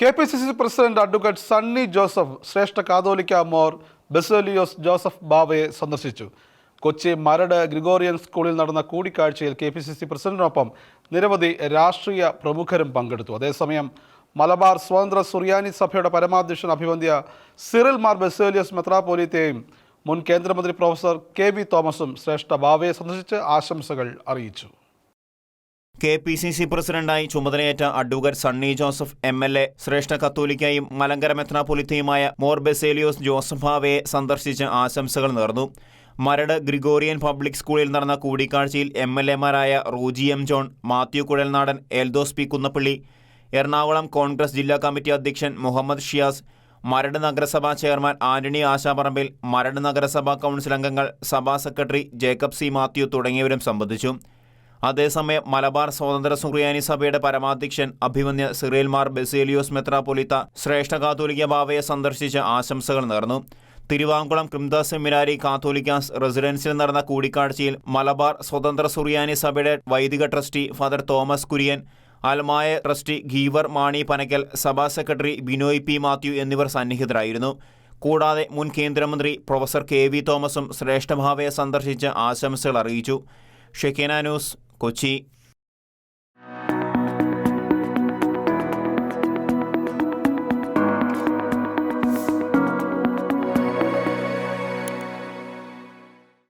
K P C C president advocate Sunny Joseph ശ്രേഷ്ഠ കാതോലിക്ക മോർ ബെസേലിയോസ് ജോസഫ് ബാവയെ സന്ദർശിച്ചു. കൊച്ചി മരട് ഗ്രിഗോറിയൻ സ്കൂളിൽ നടന്ന കൂടിക്കാഴ്ചയിൽ കെ പി സി സി പ്രസിഡന്റിനൊപ്പം നിരവധി രാഷ്ട്രീയ പ്രമുഖരും പങ്കെടുത്തു. അതേസമയം മലബാർ സ്വതന്ത്ര സുറിയാനി സഭയുടെ പരമാധ്യക്ഷൻ അഭിവന്ധ്യ സിറിൽ മാർ ബെസേലിയസ് മെത്രാപോലിത്തെയും മുൻ കേന്ദ്രമന്ത്രി പ്രൊഫസർ കെ വി തോമസും ശ്രേഷ്ഠ ബാവയെ സന്ദർശിച്ച് ആശംസകൾ അറിയിച്ചു. കെ പി സി സി പ്രസിഡന്റായി ചുമതലയേറ്റ advocate Sunny Joseph M L A ശ്രേഷ്ഠ കത്തോലിക്കായും മലങ്കര മെത്രാപൊലിത്തയുമായ മോർ ബെസേലിയോസ് ജോസഫ് ഭാവയെ സന്ദർശിച്ച് ആശംസകൾ നേർന്നു. മരട് ഗ്രിഗോറിയൻ പബ്ലിക് സ്കൂളിൽ നടന്ന കൂടിക്കാഴ്ചയിൽ എം എൽ എമാരായ റോജി എം ജോൺ മാത്യു കുഴൽനാടൻ എൽദോസ് പി കുന്നപ്പള്ളി എറണാകുളം കോൺഗ്രസ് ജില്ലാ കമ്മിറ്റി അധ്യക്ഷൻ മുഹമ്മദ് ഷിയാസ് മരട് നഗരസഭാ ചെയർമാൻ ആന്റണി ആശാപറമ്പിൽ മരട് നഗരസഭാ കൗൺസിൽ അംഗങ്ങൾ സഭാ സെക്രട്ടറി ജേക്കബ് സി മാത്യു തുടങ്ങിയവരും സംബന്ധിച്ചു. അതേസമയം മലബാർ സ്വതന്ത്ര സുറിയാനി സഭയുടെ പരമാധ്യക്ഷൻ അഭിമന്യ സിറേൽമാർ മാർ ബെസേലിയോസ് മെത്രാപൊലിത്ത ശ്രേഷ്ഠ കാത്തോലിക്ക ബാവയെ സന്ദർശിച്ച് ആശംസകൾ നേർന്നു. തിരുവാങ്കുളം ക്രിംത സെമിനാരി കാത്തോലിക്കാസ് റെസിഡൻസിൽ നടന്ന കൂടിക്കാഴ്ചയിൽ മലബാർ സ്വതന്ത്ര സുറിയാനി സഭയുടെ വൈദിക ട്രസ്റ്റി ഫാദർ തോമസ് കുര്യൻ അൽമായ ട്രസ്റ്റി ഗീവർ മാണി പനക്കൽ സഭാ സെക്രട്ടറി ബിനോയ് പി മാത്യു എന്നിവർ സന്നിഹിതരായിരുന്നു. കൂടാതെ മുൻ കേന്ദ്രമന്ത്രി പ്രൊഫസർ കെ വി തോമസും ശ്രേഷ്ഠഭാവയെ സന്ദർശിച്ച് ആശംസകൾ അറിയിച്ചു. ഷെക്കേന ന്യൂസ് കൊച്ചി